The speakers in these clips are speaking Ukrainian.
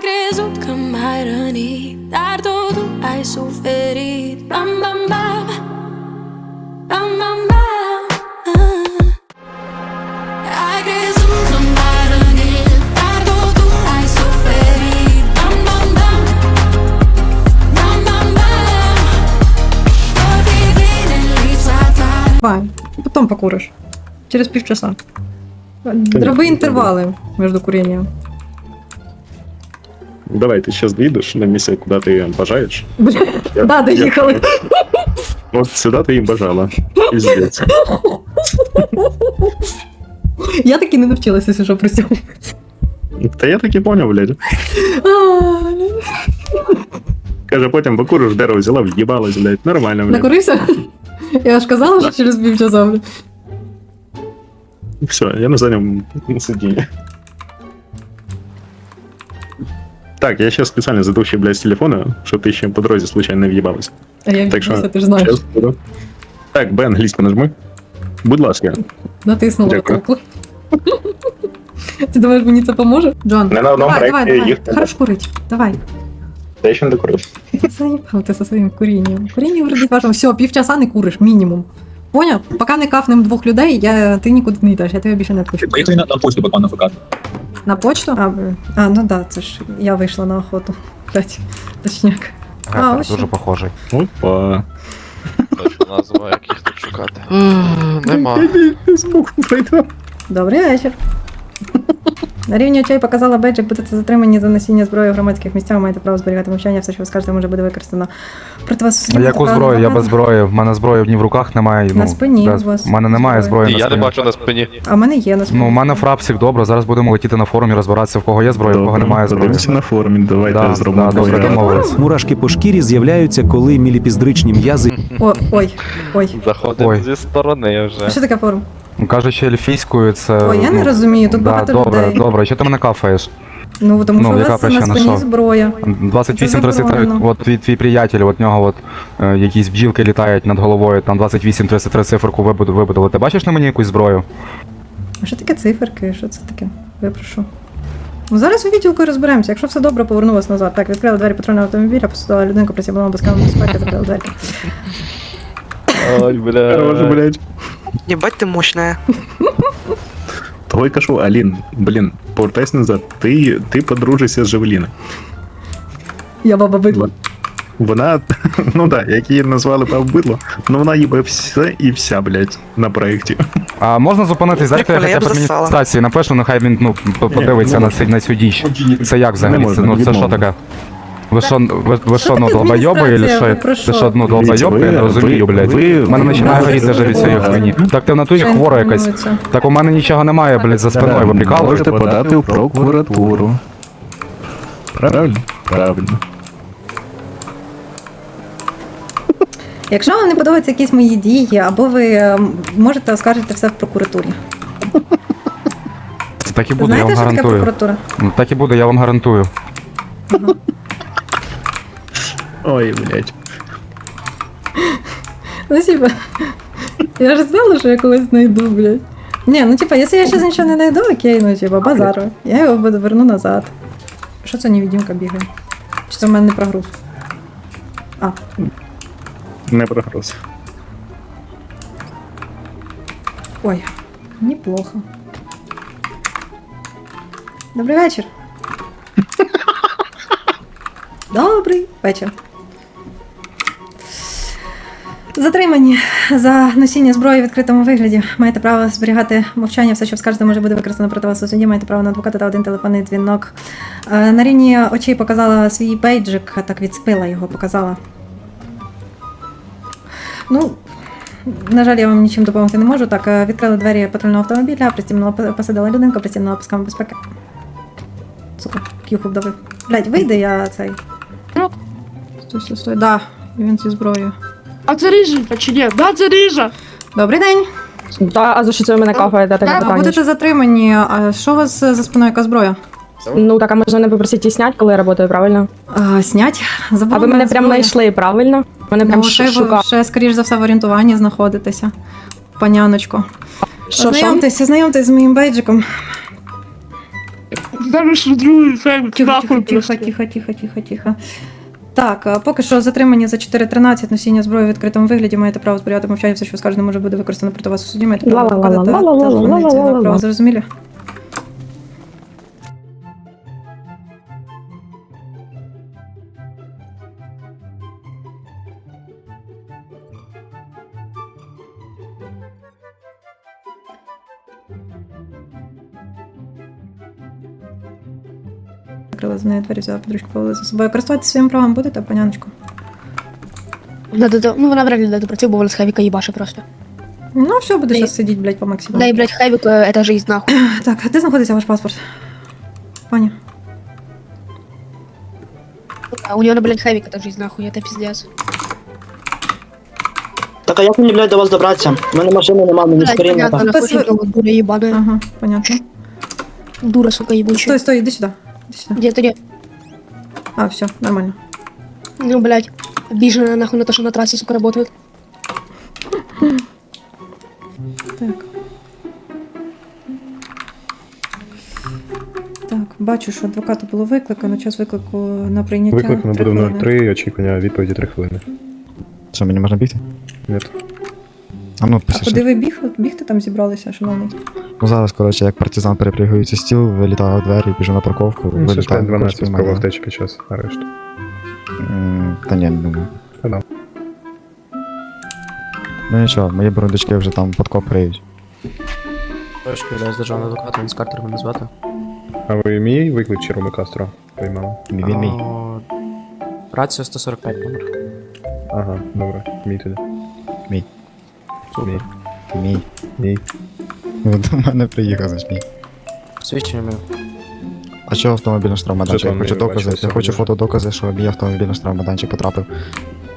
creso que m'era nit Dar tot hai suferit Bam, bam, bam Bam, bam, bam Hai creso que m'era nit Dar tot hai suferit Bam, bam, bam Bam, bam, bam Tot vivint en libertad Давай, потом покуриш. Через півчаса. Роби інтервали між курінням. Давай, ты сейчас доедешь на миссию, куда ты бажаешь. Я- Да, доїхали. Вот сюда ты и бажала. Пиздец. Я таки не навчилася, якщо що при цьому. Та я так і поняв, блядь. Каже, потім покуриш, дерево взяла, в'їбалась, блядь. Нормально, блядь. Накурився? Я ж казала, що через півчаса. бля. Все, я на заднем сиденье. Так, я сейчас специально задушил, блядь, с телефона, чтобы ты еще по дороге случайно не въебалась. А я Так що, відбувся, ти ж знаєш. Щас буду. Так, Б англійську нажми. Будь ласка. Натиснула Дякую. кнопку. Ти думаєш, мені це поможе? Джон, Не на одному давай, давай, проекті давай. їх не Хорош курить. Давай. Я ще не докурив. Заїбав ти зі своїм курінням. Куріння вредить вашому. Все, півчаса не куриш, мінімум. Поняв? Поки не кафнем двох людей, я, ти нікуди не йдеш, я тебе більше не відпущу. Поїхали на, на почту буквально ФК. На почту? А, а ну да, це ж я вийшла на охоту. Блять, точняк. А, ось дуже похожий. Опа. Точно назва, як їх тут шукати. Нема. Добрий вечір. На рівні очей показала бейджик, будете затримані за носіння зброї в громадських місцях, маєте право зберігати мовчання, все, що ви скажете, може бути використано проти вас. у суді, яку маєте право зброю? Я на без адвоката. зброї. В мене зброї ні в руках немає. На ну, спині без- у вас В мене немає зброї І на я не спині. бачу на спині. А в мене є на Ну, у мене фрапсик, добре, зараз будемо летіти на форумі, розбиратися, в кого є зброя, в кого немає зброї. Подивимося на форумі, давайте Да, зробимо. да, добре, проект. домовились. Мурашки по шкірі з'являються, коли міліпіздричні м'язи О, ой, ой. Заходимо Ой. зі сторони вже. що таке форум? Ну, Кажучи ельфійською, це. Ой, я не ну, розумію, тут да, багато добре, людей. Добре, що ти мене кафаєш? Ну, тому Ну, що у яка вас на причина, спині що? зброя. 28-33, заборонено. от твій, твій приятель, от нього от, е, якісь бджілки літають над головою, там 28-33 циферку вибуду- вибудили. Ти бачиш на мені якусь зброю? А що таке циферки? Що це таке? Випрошу. Ну, зараз у відділку розберемося. Якщо все добре, поверну вас назад. Так, відкрили двері патрульного автомобіля, посудила людинку, присібла безками безпеки, закрили двері. Ой, Хорош, бля. блядь. Ебать ты мощная. Того й кажу, Алін, блін, повертайся назад. Ти, ти подружишся з Жавеліною. Я баба бидло. Вона, ну да, як її назвали бабло, ну вона їбе все і вся, блядь, на проєкті. А можна зупинитись, дайте Прикольно, хоча я б б застала. адміністрації напишу, нехай він ну, по- подивиться на, можна. на цю діч. Це як взагалі? Не Це, можна, ну це що відмовно. таке? Ви що, ви, ви Що ну долбойоби, или що? Ви Ти що? ну Дивіться, долбойоб, я не розумію, блядь. У мене починає горіти вже від цієї хуйні. Так ти в натурі хвора якась. Так у мене нічого немає, блядь, за спиною, ви прикалуєте? Можете подати в прокуратуру. Правильно? Правильно. Якщо вам не подобаються якісь мої дії, або ви е, можете оскаржити все в прокуратурі. Так і буде, я знаєте, вам що таке гарантую. прокуратура? Ну, Так і буде, я вам гарантую. Ой, блядь. Ну, типа, я ж знала, що я колись знайду, блядь. Ні, ну типа, якщо я зараз нічого не знайду, окей, ну типа, базару. Я його буду верну назад. Що це невидимка бігає? Чи це в мене не прогруз? А, Не прогруз. ой, неплохо. Добрий вечір. Добрий вечір. Затримані за носіння зброї в відкритому вигляді. Маєте право зберігати мовчання, все, що скажете, може бути використано проти вас у суді. Маєте право на адвоката та один телефонний дзвінок. Е, На рівні очей показала свій бейджик, так відспила його, показала. Ну, на жаль, я вам нічим допомогти не можу. Так, е, відкрили двері патрульного автомобіля, пристібнула, посадила людинку, пристібнула пасками безпеки. Сука, к'юху вдавив. Блять, вийде я цей. Стой, стой, стой. Да, він зі зброєю. А це рижа чи ні? Да, це рижа. Добрий день. Да, а за що це ви мене кафаєте? Таке Ви питання. будете затримані. А що у вас за спиною яка зброя? Ну так, а можна не попросити снять, коли я працюю, правильно? А, снять. А ви мене прям знайшли, правильно? Мене прям Ну, ще, шукали. ще, скоріш за все, в орієнтуванні знаходитеся. Паняночко. Що, що? Знайомтесь, знайомтесь з моїм бейджиком. Що другий фейм тихо, тихо, тихо, тихо, тихо, тихо. Так, поки що затримані за 4.13 носіння зброї в відкритому вигляді. Маєте право зберігати мовчання, все, що скажете, може бути використано проти вас у суді. Маєте право на ла-ла-ла-ла. право. Зрозумілі? Закрила за нею двері, взяла подружку, повели за собою. Користуватися своїм правом будете, паняночку? Да, да, да. Ну, вона вряд ли до працює, бо вона з Хевіка їбаше просто. Ну, все, буде Ей. зараз сидіти, блядь, по максимуму. Да, і, блядь, Хевік, е, это жизнь, нахуй. Так, а де знаходиться ваш паспорт? Пані. А у нього, блядь, Хевік, это жизнь, нахуй, это пиздец. Так а як мені, блядь, до вас добратися? У мене машини нема, мені Блядь, скоріше понятно, там. нахуй, Пос- що того дура ебаная. Ага, понятно. Дура, сука, ебучая. Стой, стой, иди сюда. Иди сюда. Где-то где? А, все, нормально. Ну, блядь, обижена, нахуй, на то, что на трассе, сука, работает. Так. Так, бачу, що адвоката було викликано. Час виклику на прийняття. Викликано Три буде в хвилини. 03, очікування відповіді 3 хвилини. Що, мені можна бігти? Ні. А ну, А куди ви біг, бігти там зібралися, шановний? Ну зараз, коротше, як партизан перепригується стіл, вилітаю в двері, біжу на парковку, Ну, це ж вилітаю, 12 коротше, справа втечі під час арешту. М, Та ні, не думаю. Та да. Ну нічого, мої бурундучки вже там подкоп криють. Трошки я з державного адвоката, він з Картер мене звати. А ви мій виклик чи Роми Кастро приймали? Він мій. Рація 145 номер. Ага, добре, мій тоді. Мій. Мій. Мій. Мій. Ну, До мене приїхав, значить мій. Свідчення. А що автомобільний штрафмайданчик? Я хочу докази. Я хочу фотодокази, що мій автомобільний штрафмайданчик потрапив.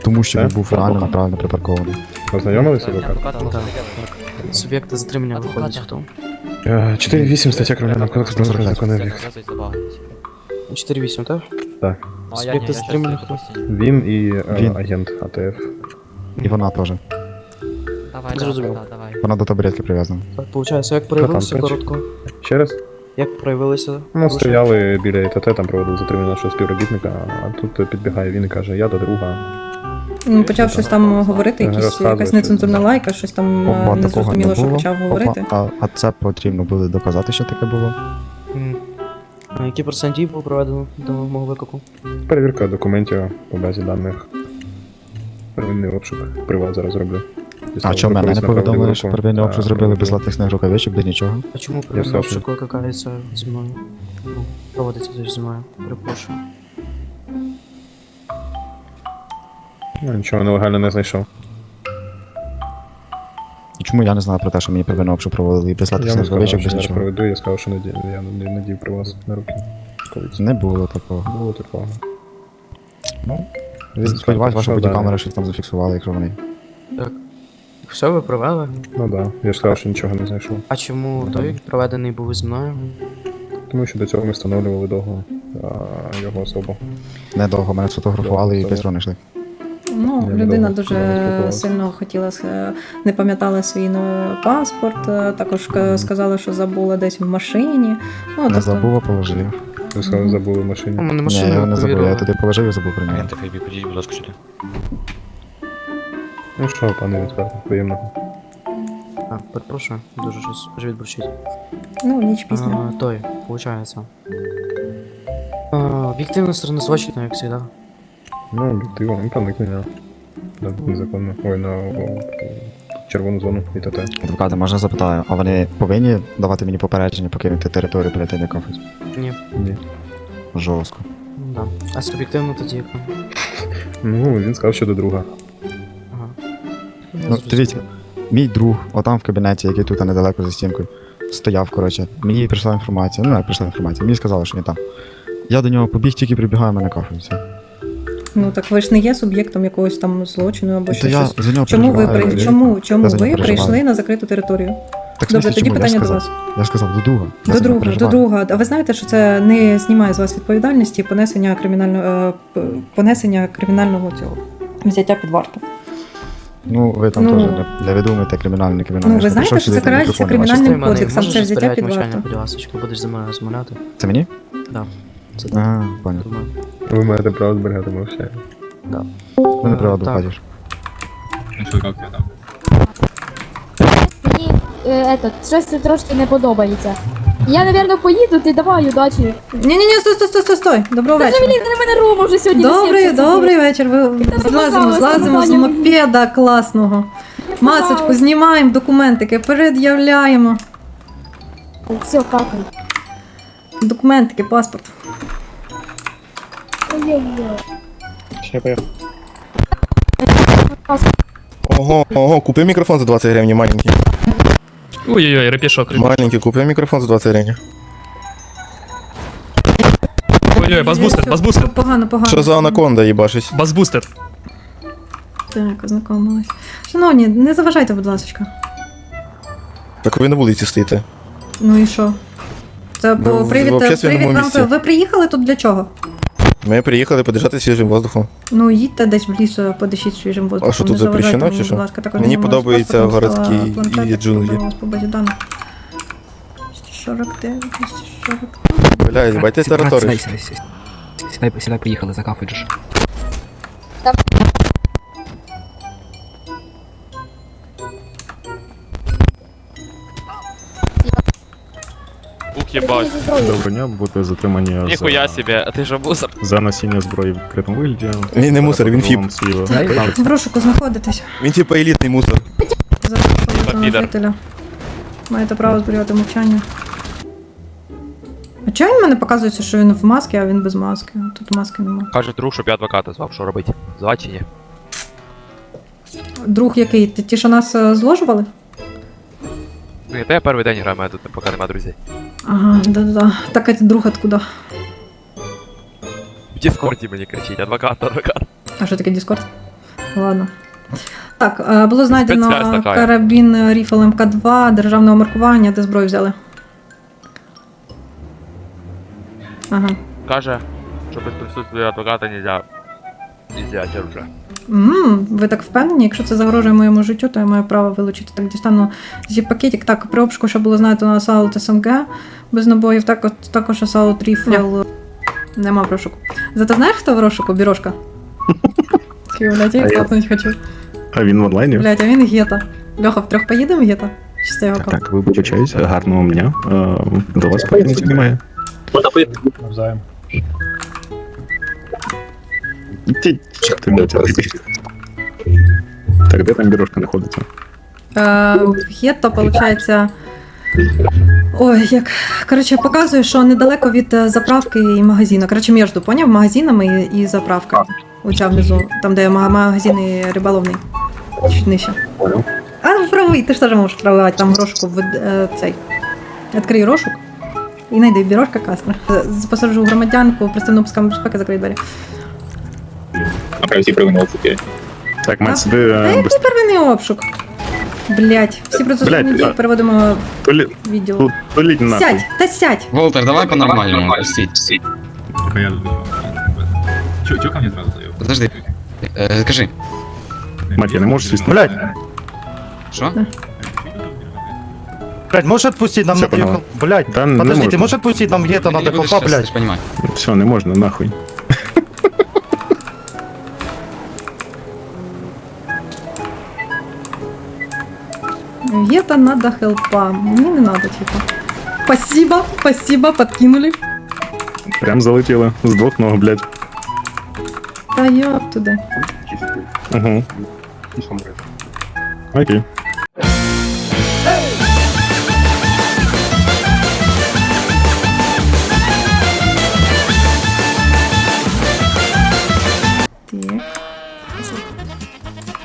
Тому що він був реально неправильно припаркований. Ознайомилися адвокат? Так, так. Суб'єкти затримання виходить хто? 4.8 стаття Кримінального кодексу про законний об'єкт. 4-8, так? Так. Суб'єкти затримання хто? Він і е, Він. агент АТФ. І вона теж. Зрозуміло. Вона до табуретки прив'язана. Так, виходить, як проявилися коротко? Ще раз? Як проявилися? Ну, стояли біля ІТТ, там проводили затримання нашого співробітника, а тут підбігає він і каже, я до друга. Ну, Почав щось там говорити, якісь, якась нецензурна лайка, щось там Опа, такого незрозуміло, не що було. почав говорити. Опа, а, а це потрібно буде доказати, що таке було. А який процент дій був проведено до мого виклику? Перевірка документів по базі даних. Первинний обшук. Приват зараз роблю. А чому мене не повідомили, що первинний обшук зробили без латексних рукавичок, без нічого? А чому первинний обшук викликається зі мною? Ну, проводиться зі мною. Перепрошую. Ну, нічого нелегально не знайшов. І чому я не знаю про те, що мені первинний обшук проводили і без латексних рукавичок, без нічого? проведу, я сказав, що надію, я не надів при вас на руки. Не було такого. Було такого. Ну, Сподіваюсь, бодікамери да. щось там зафіксували, якщо вони. Все, ви провели? Ну так, да. я ж сказав, що нічого не знайшов. А чому той проведений був зі мною? Тому що до цього ми встановлювали довго а, його особу. Недовго мене сфотографували і Добре. швидко знайшли. Ну, Я людина дуже спілкувалася. сильно хотіла, не пам'ятала свій ну, паспорт, е, також ка- сказала, що забула десь в машині. Ну, Не тобто- забув, а положив. Ви сказали, забули в У машині. мене Ні, я його не забув, я туди положив і забув про нього. Ну що, пане відверто, приємного. А, перепрошую, дуже щось живіт бурчить. ну, ніч пісня. А, той, получается. А, об'єктивна сторона злочину, як завжди. Ну, об'єктивно, ну, проникнення. На незаконно. Ой, на о, червону зону ІТТ. Адвокати, можна запитаю, а вони повинні давати мені попередження покинути територію перед тим, як? Ні. Ні. Жорстко. Ну, Да. А суб'єктивно тоді як? Ну, він сказав, що до друга. Ну, дивіться, мій друг, отам в кабінеті, який тут недалеко за стінкою, стояв, коротше. Мені прийшла інформація. Ну, як прийшла інформація, мені сказали, що він там. Я до нього побіг, тільки прибігаю, мене кафе. Ну так ви ж не є суб'єктом якогось там злочину або ще я щось. за нього Чому ви при Я- чому, чому я ви прийшли на закриту територію? Так, Добре, смислі, тоді чому? Я питання до сказав- вас. Я сказав до друга. До друга, до друга. А ви знаєте, що це не знімає з вас відповідальності понесення кримінального е, понесення кримінального цього взяття під варту. Ну, ви там Ну. теж не, не видумуєте кримінальне, не кримінальне. Ну, ви знаєте, що це карається не кримінальним бачите. кодексом, це взяття під варту. будь ласка, будеш за мною розмовляти? Це мені? Да. Це Ага, понял. думаю. Ви маєте право зберігати мовчання. Мене Е, приводу так. бачиш. Мені е, этот, щось трошки не подобається. Я, напевно, поїду, ти давай, удачі. Ні-ні-ні, стой, стой, стой, стой, стой. Доброго Та вечора. мені на мене Рома вже сьогодні Добрий, добрий вечір. Ви злазимо, злазимо з мопеда класного. Масочку знімаємо, документики пред'являємо. Все, какай. Документики, паспорт. Ого, ого, купи мікрофон за 20 гривень, маленький. Ой-ой-ой, репішок. Маленький, купи мікрофон за 20 гривень. Ой-ой, базбустер, базбустер. Погано, погано. Що за анаконда їбашись? Базбустер. Так, ознакомилась. Шановні, не заважайте, будь ласка. Так ви на вулиці стоїте. Ну і що? Це Ну, в привід, общественному привід вам. місці. Ви приїхали тут для чого? Ми приїхали подержати свіжим воздухом. Ну, їдьте десь в ліс, подишіть свіжим воздухом. А що, тут не заважайте запрещено, мені, чи що? будь ласка, також Мені подобається подобаються паспортом, городські взяла планшетик, і джунглі. подивилась по базі даних. 249, 240. Бля, бачите територію. Сідай, сідай, приїхали, закафуєш. Ух, єбать. Доброго дня, будете затримані Ніхуя за, себе, а ти ж мусор. за носіння зброї в відкритому вигляді. Він не мусор, він фіп. В розшуку знаходитесь. Він типа елітний мусор. Зараз підар. жителя. Маєте право зберігати мовчання. А чого він мене показується, що він в масці, а він без маски? Тут маски немає. Каже друг, щоб я адвоката звав, що робити? Звати чи ні? Друг який? Ті, ті, що нас е, зложували? Ну, я перший день граю, мене тут поки нема друзей. Ага, да-да-да. Так, а друг откуда? В Діскорді мені кричить, адвокат, адвокат. А що таке Discord? Ладно. Так, було знайдено така. карабін Ріфл МК2 державного маркування, де зброю взяли. Ага. Каже, що без присутствия адвоката нельзя. Нельзя оружие. Ммм, ви так впевнені? Якщо це загрожує моєму життю, то я маю право вилучити. Так дістану зі пакетик. Так, при обшуку, що було знайдено асаут СМГ без набоїв, також, також асаут ріфл. Нема в розшуку. Зато знаєш, хто в розшуку? Бірошка. Блядь, я А я- хочу. А він в онлайні? Блядь, а він гета. Льоха, втрьох поїдемо гета? Чи це його Так, так, вибачаюсь, гарного дня. Е, До вас претензій немає. Ті- ти, блядь, Так, де там бірошка знаходиться? Е, Гетто, виходить. Ой, як. Коротше, показує, що недалеко від е, заправки і магазину. Коротше, між, поняв, магазинами і, і заправкою. Оця внизу, там, де ма- магазин і риболовний. Чуть нижче. Понял. А, ну, правий, ти ж теж можеш пробивати там грошку в е, цей. Відкрий розшук. І знайди бірошка касна. Посаджу громадянку, представну пускам безпеки, закрий двері. Так, А? мать сюди. А е, який без- первинний обшук? Блять, всі процесуальні Блядь, дії а- переводимо То лі- в відділ. то- то лідь нахуй. Сядь, та сядь. Волтер, давай по-нормальному, прости. Подожди. Э, скажи, Мать, я не можу свісти. Блядь. что? Блядь, можеш відпустити нам Все на приїхав? поняла. Блядь, Та не подожди, ти можна. можеш відпустити нам гетто Ты надо не будешь попа, сейчас, ты блядь. ж понимаешь. Все, не можна, нахуй. Гета надо хелпа. Мені не надо, типа. Спасибо, спасибо, подкинули. Прям залетіли. З двох ног, блядь. Та йоп туди. Угу. Окей. Так.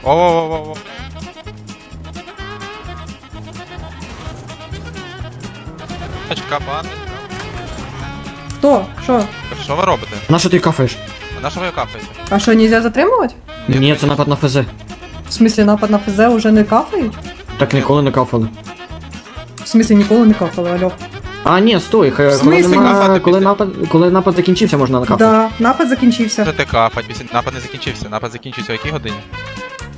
О-о-о-о. Кабан. Хто? Що? Що ви робите? На що ти кафаєш? На що ви капаєте? А що, нельзя затримувати? Ні, це напад на ФЗ. В смислі напад на ФЗ уже не кафають? Так ніколи не кафали. В смислі ніколи не кафали, алло. А, ні, стой, В хе- коли, смислі нема, кафати коли, напад, коли напад закінчився, можна накафати. Да, напад закінчився. Ти кафать, напад не закінчився. Напад закінчився о якій годині?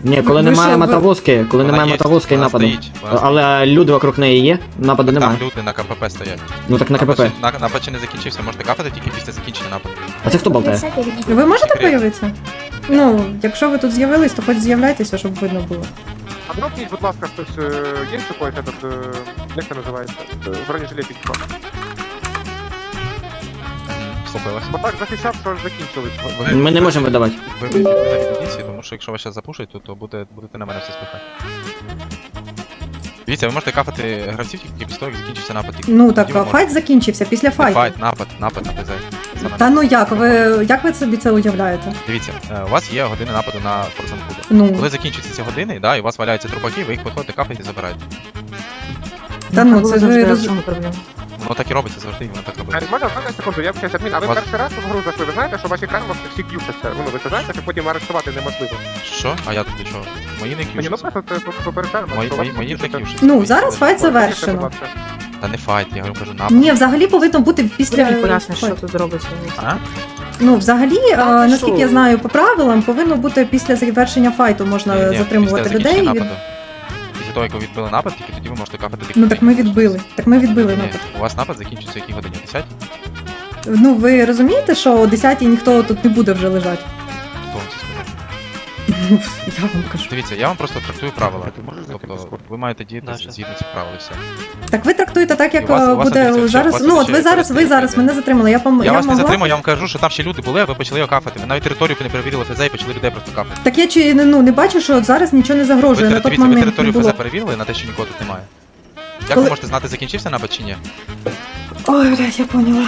Ні, коли Ви немає ви- мотовозки, коли Вона немає є, мотовозки і вона нападу. стоїть, вона Але люди вокруг неї є, нападу немає. Там люди на КПП стоять. Ну так на КПП. Напад, на, напад ще не закінчився, можете капати тільки після закінчення нападу. А це хто болтає? Ви можете Секрет. появитися? Ну, якщо ви тут з'явились, то хоч з'являйтеся, щоб видно було. А дропніть, будь ласка, хтось є такий этот, як це називається? Бронежилетик. Слухаю вас. Бо так захищав, що закінчились. Ви- Ми не можемо видавати. Ви вийдіть на віддіці, тому що якщо вас зараз запушать, то, то буде, будете на мене все спихати. Дивіться, ви можете кафати гравців тільки після того, як закінчиться напад. Тільки Ну тоді так, ви а можете. файт закінчився після файту. Файт, напад, напад, напад. Та ну як, ви як ви собі це уявляєте? Дивіться, е, у вас є години нападу на Кубу. Ну, Коли закінчаться ці години, да, і у вас валяються трупаки, ви їх підходите, кафаєте і забираєте. та ну це ж ви роз... Воно так і робиться завжди, і воно так робиться. Можна, одна секунду, я вчусь адмін, а ви Вас- перший раз в гру зайшли, ви знаєте, що ваші екрани всі к'юшаться? Ну, ви це знаєте, що потім арештувати неможливо. Що? А я тут до чого? Мої не Мені ну к'юшаться. просто це попереджаємо. Мої, мої, мої не к'юшаться. Ну, Мої зараз не файт к'юшаться. завершено. Та не файт, я говорю, кажу напад. Ні, взагалі повинно бути після. Поясни, що тут робиться. А? Ну, взагалі, а, ти наскільки що? я знаю по правилам, повинно бути після завершення файту можна Ні, ні, затримувати після людей. закінчення Від... нападу. Того, як ви відбили напад, тільки тоді ви можете кафати Ну так ми відбили. Так ми відбили Ні, напад. у вас напад закінчиться якій годині? 10? Ну ви розумієте, що о 10 ніхто тут не буде вже лежати? Я вам кажу. Дивіться, я вам просто трактую правила. Тобто ви маєте діяти згідно цих правил і все. Так ви трактуєте так, як У вас- е, у вас буде дивіться, зараз. Ну от ще ви зараз, ви перестає зараз мене затримали. Я пом Я я вас не могла- затримую, я вам кажу, що там ще люди були, а ви почали його кафати. Ви навіть територію не перевірили ФЗ і почали людей просто кафати. Так я чи ну не бачу, що от зараз нічого не Ви, загрожує. На тери- той дивіться, ви момент не територію було. ФЗ перевірили на те, що нікого тут немає. Як Коли- ви можете знати, закінчився напад чи ні? Ой, блядь, я поняла.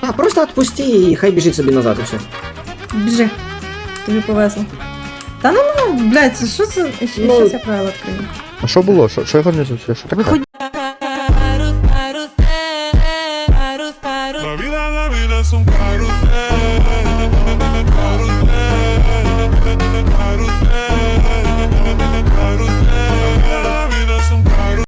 А, просто відпусти і хай біжить собі назад і все. Біжи. Тобі повезло. Та ну ну, блядь, що це? Щас Ну, я правила відкрию. А що було? Що, що я зустрів? Що таке?